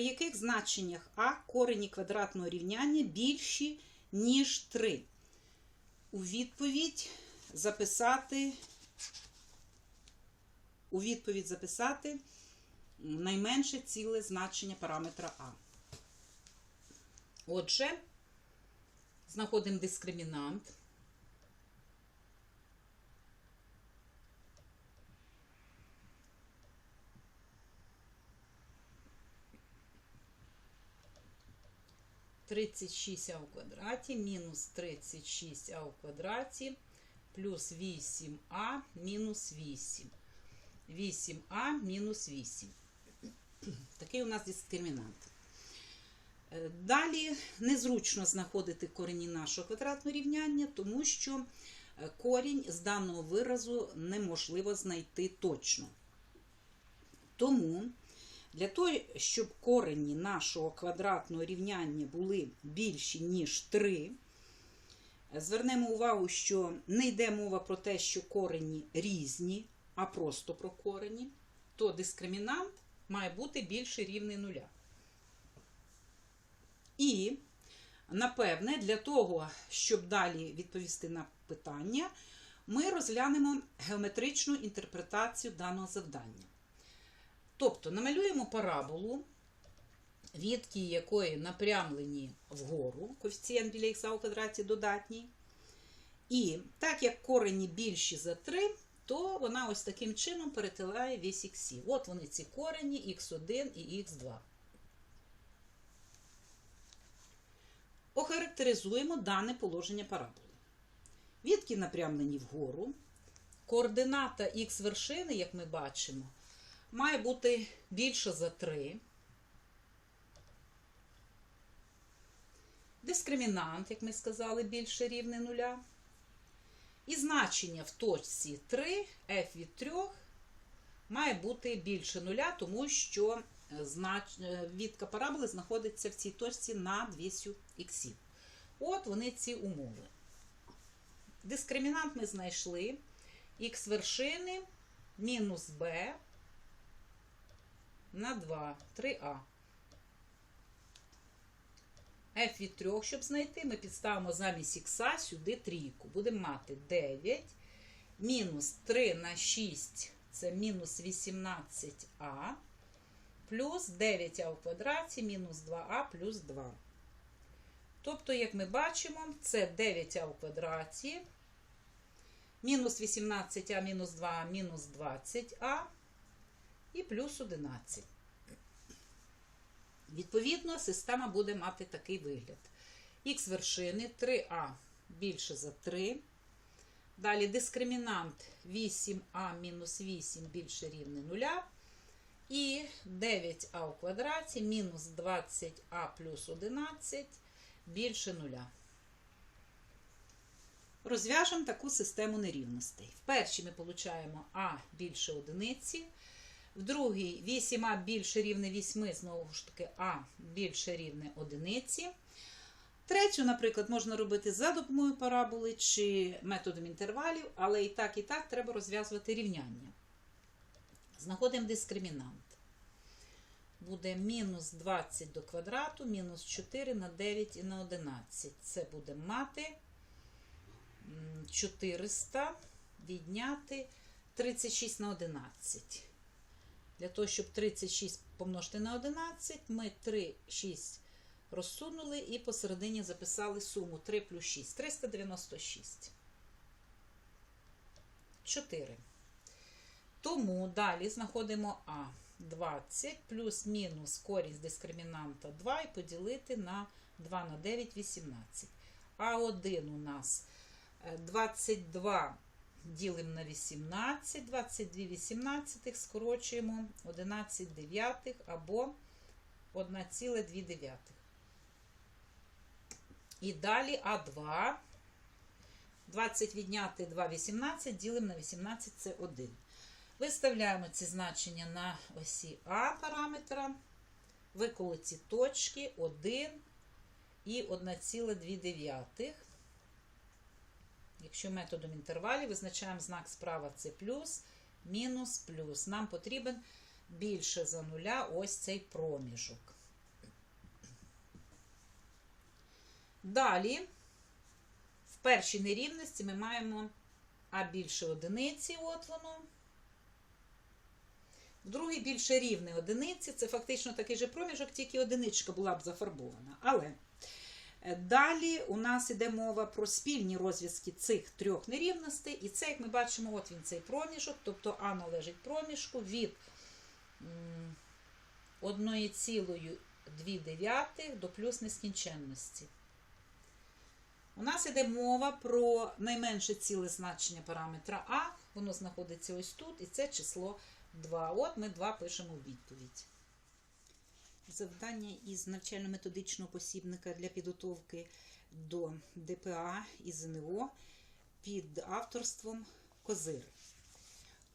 при яких значеннях А корені квадратного рівняння більші, ніж 3. У відповідь записати у відповідь записати найменше ціле значення параметра А. Отже, знаходимо дискримінант. Тридцять шість а в квадраті мінус 36 а в квадраті плюс 8а мінус 8. 8а мінус 8. Такий у нас дискримінант. Е, Далі незручно знаходити корені нашого квадратного рівняння, тому що е, корінь з даного виразу неможливо знайти точно. Тому для того, щоб корені нашого квадратного рівняння були більші, ніж 3, звернемо увагу, що не йде мова про те, що корені різні, а просто про корені, то дискримінант має бути більше рівний нуля. І, напевне, для того, щоб далі відповісти на питання, ми розглянемо геометричну інтерпретацію даного завдання. Тобто намалюємо параболу, відки якої напрямлені вгору, коефіцієнт біля х у квадраті додатній. І так як корені більші за 3, то вона ось таким чином перетилає весь х. От вони ці корені х1 і х2. Охарактеризуємо дане положення параболи. Відки напрямлені вгору. Координата х вершини, як ми бачимо, має бути більша за 3. Дискримінант, як ми сказали, більше рівне нуля. І значення в точці 3 f від 3 має бути більше нуля, тому що відка параболи знаходиться в цій точці на 200 х. От вони ці умови. Дискримінант ми знайшли х вершини мінус b на 2, 3а. f від 3, щоб знайти, ми підставимо замість х сюди трійку. Будемо мати 9 мінус 3 на 6 це мінус 18а, плюс 9а в квадраті мінус 2а плюс 2. Тобто, як ми бачимо, це 9а в квадраті, мінус 18а мінус 2а мінус 20а і плюс 11. Відповідно, система буде мати такий вигляд. Х вершини 3а більше за 3. Далі дискримінант 8а мінус 8 більше рівне 0. І 9а у квадраті мінус 20а плюс 11 більше 0. Розв'яжемо таку систему нерівностей. В першій ми отримаємо а більше одиниці. В другій 8а більше рівне 8, знову ж таки, а більше рівне одиниці. Третю, наприклад, можна робити за допомогою параболи чи методом інтервалів, але і так, і так треба розв'язувати рівняння. Знаходимо дискримінант. Буде мінус 20 до квадрату, мінус 4 на 9 і на 11. Це буде мати 400 відняти 36 на 11. Для того, щоб 36 помножити на 11, ми 3, 6 розсунули і посередині записали суму 3 плюс 6. 396. 4. Тому далі знаходимо А. 20 плюс-мінус корінь з дискримінанта 2 і поділити на 2 на 9 18. А1 у нас 22 ділимо на 18, 22 18 скорочуємо 11 дев'ятих або 1,2. І далі А2. 20 відняти 2 18, ділимо на 18 це 1. Виставляємо ці значення на осі А параметра. Виколоті точки 1 і 1,2. Якщо методом інтервалів визначаємо знак справа це плюс, мінус плюс. Нам потрібен більше за нуля ось цей проміжок. Далі, в першій нерівності ми маємо А більше одиниці, от воно. В другій більше рівне одиниці. Це фактично такий же проміжок, тільки одиничка була б зафарбована. Але далі у нас іде мова про спільні розв'язки цих трьох нерівностей. І це, як ми бачимо, от він цей проміжок, тобто А належить проміжку від 1,2 до плюс нескінченності. У нас іде мова про найменше ціле значення параметра А. Воно знаходиться ось тут, і це число 2. От ми 2 пишемо в відповідь. Завдання із навчально-методичного посібника для підготовки до ДПА і ЗНО під авторством Козир.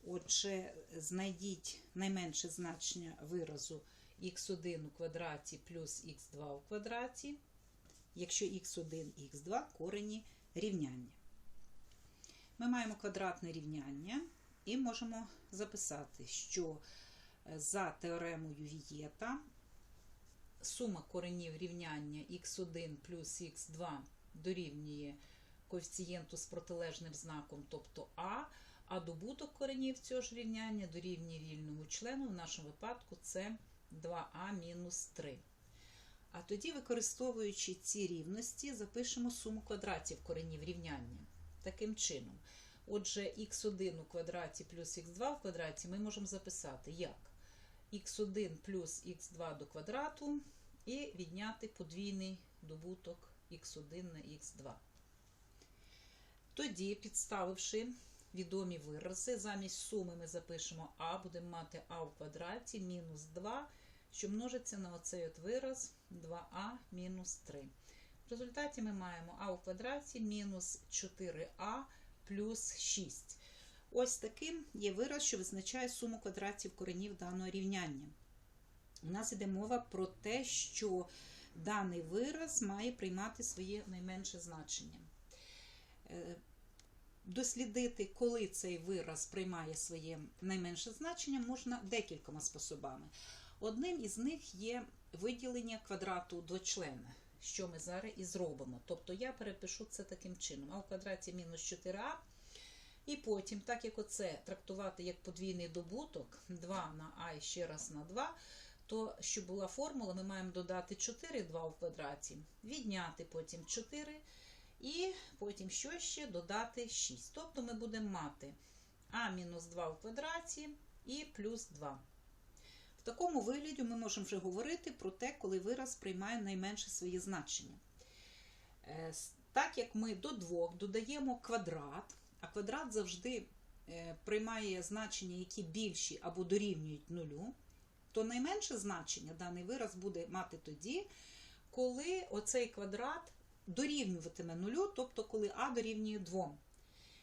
Отже, знайдіть найменше значення виразу х1 у квадраті плюс х2 у квадраті, якщо х1 і х2 корені рівняння. Ми маємо квадратне рівняння і можемо записати, що за теоремою Вієта сума коренів рівняння х1 плюс х2 дорівнює коефіцієнту з протилежним знаком, тобто А, а добуток коренів цього ж рівняння дорівнює вільному члену, в нашому випадку це 2а мінус 3. А тоді, використовуючи ці рівності, запишемо суму квадратів коренів рівняння. Таким чином. Отже, х1 у квадраті плюс х2 в квадраті ми можемо записати як х1 плюс х2 до квадрату і відняти подвійний добуток х1 на х2. Тоді, підставивши відомі вирази, замість суми ми запишемо а, будемо мати а в квадраті мінус 2, що множиться на оцей от вираз 2а мінус 3. В результаті ми маємо а в квадраті мінус 4а плюс 6. Ось таким є вираз, що визначає суму квадратів коренів даного рівняння. У нас йде мова про те, що даний вираз має приймати своє найменше значення. Е, Дослідити, коли цей вираз приймає своє найменше значення, можна декількома способами. Одним із них є виділення квадрату двочлена, що ми зараз і зробимо. Тобто я перепишу це таким чином: а в квадраті мінус 4а. І потім, так як оце трактувати як подвійний добуток 2 на а і ще раз на 2, то щоб була формула, ми маємо додати 4 2 в квадраті, відняти потім 4 і потім що ще додати 6. Тобто ми будемо мати а мінус 2 в квадраті і плюс 2. В такому вигляді ми можемо вже говорити про те, коли вираз приймає найменше своє значення. Е, Так як ми до 2 додаємо квадрат, а квадрат завжди е, приймає значення, які більші або дорівнюють нулю, то найменше значення даний вираз буде мати тоді, коли оцей квадрат дорівнюватиме нулю, тобто коли а дорівнює 2.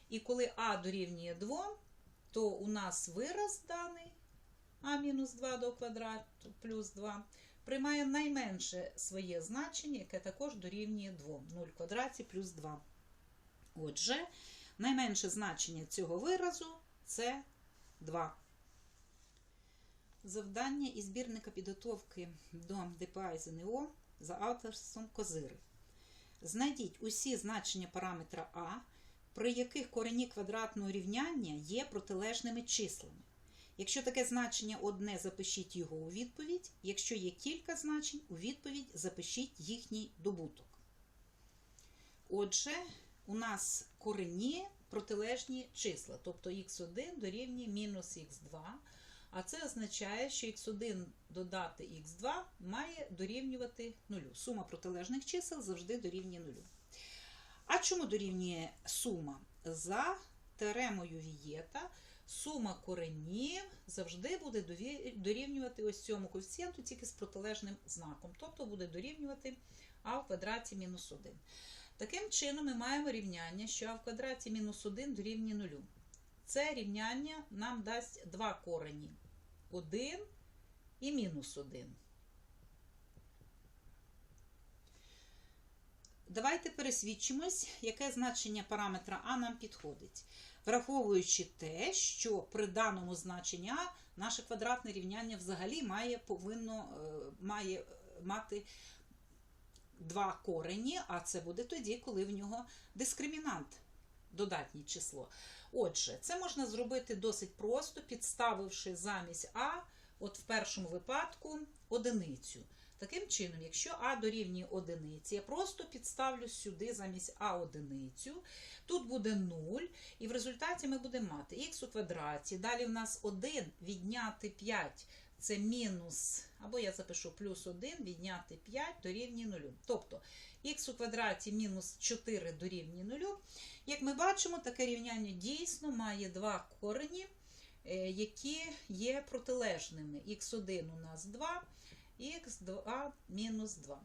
І коли а дорівнює 2, то у нас вираз даний а мінус 2 до квадрату плюс 2 приймає найменше своє значення, яке також дорівнює 2. 0 в квадраті плюс 2. Отже, найменше значення цього виразу це 2. Завдання із збірника підготовки до ДПА і ЗНО за авторством Козири. Знайдіть усі значення параметра А, при яких корені квадратного рівняння є протилежними числами. Якщо таке значення одне, запишіть його у відповідь. Якщо є кілька значень, у відповідь запишіть їхній добуток. Отже, у нас корені протилежні числа, тобто х1 дорівнює мінус х2. А це означає, що х1 додати х2 має дорівнювати нулю. Сума протилежних чисел завжди дорівнює нулю. А чому дорівнює сума? За теоремою Вієта сума коренів завжди буде дорівнювати ось цьому коефіцієнту тільки з протилежним знаком. Тобто буде дорівнювати а в квадраті мінус 1. Таким чином, ми маємо рівняння, що а в квадраті мінус 1 дорівнює нулю. Це рівняння нам дасть два корені 1 і мінус 1. Давайте пересвідчимось, яке значення параметра А нам підходить. Враховуючи те, що при даному значенні А наше квадратне рівняння взагалі має повинно, має мати два корені, а це буде тоді, коли в нього дискримінант, додатнє число. Отже, це можна зробити досить просто, підставивши замість А, от в першому випадку, одиницю. Таким чином, якщо А дорівнює одиниці, я просто підставлю сюди замість А одиницю. Тут буде 0, і в результаті ми будемо мати х у квадраті. Далі в нас 1 відняти 5 це мінус, або я запишу плюс 1 відняти 5 дорівнює 0. Тобто х у квадраті мінус 4 дорівнює 0. Як ми бачимо, таке рівняння дійсно має два корені, е, які є протилежними. х1 у нас 2, х2 мінус 2.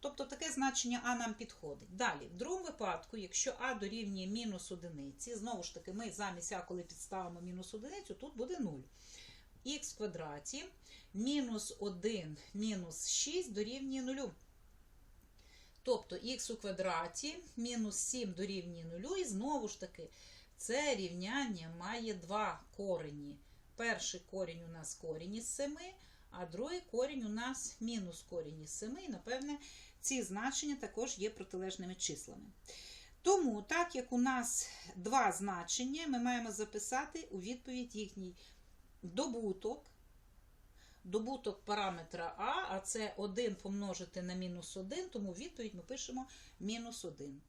Тобто таке значення А нам підходить. Далі, в другому випадку, якщо А дорівнює мінус одиниці, знову ж таки, ми замість А, коли підставимо мінус одиницю, тут буде 0. Х квадраті мінус 1 мінус 6 дорівнює 0. Тобто х у квадраті мінус 7 дорівнює 0. І знову ж таки, це рівняння має два корені. Перший корінь у нас корінь із 7, а другий корінь у нас мінус корінь із 7. І, напевне, ці значення також є протилежними числами. Тому, так як у нас два значення, ми маємо записати у відповідь їхній добуток. Добуток параметра А, а це 1 помножити на мінус 1, тому відповідь ми пишемо мінус 1.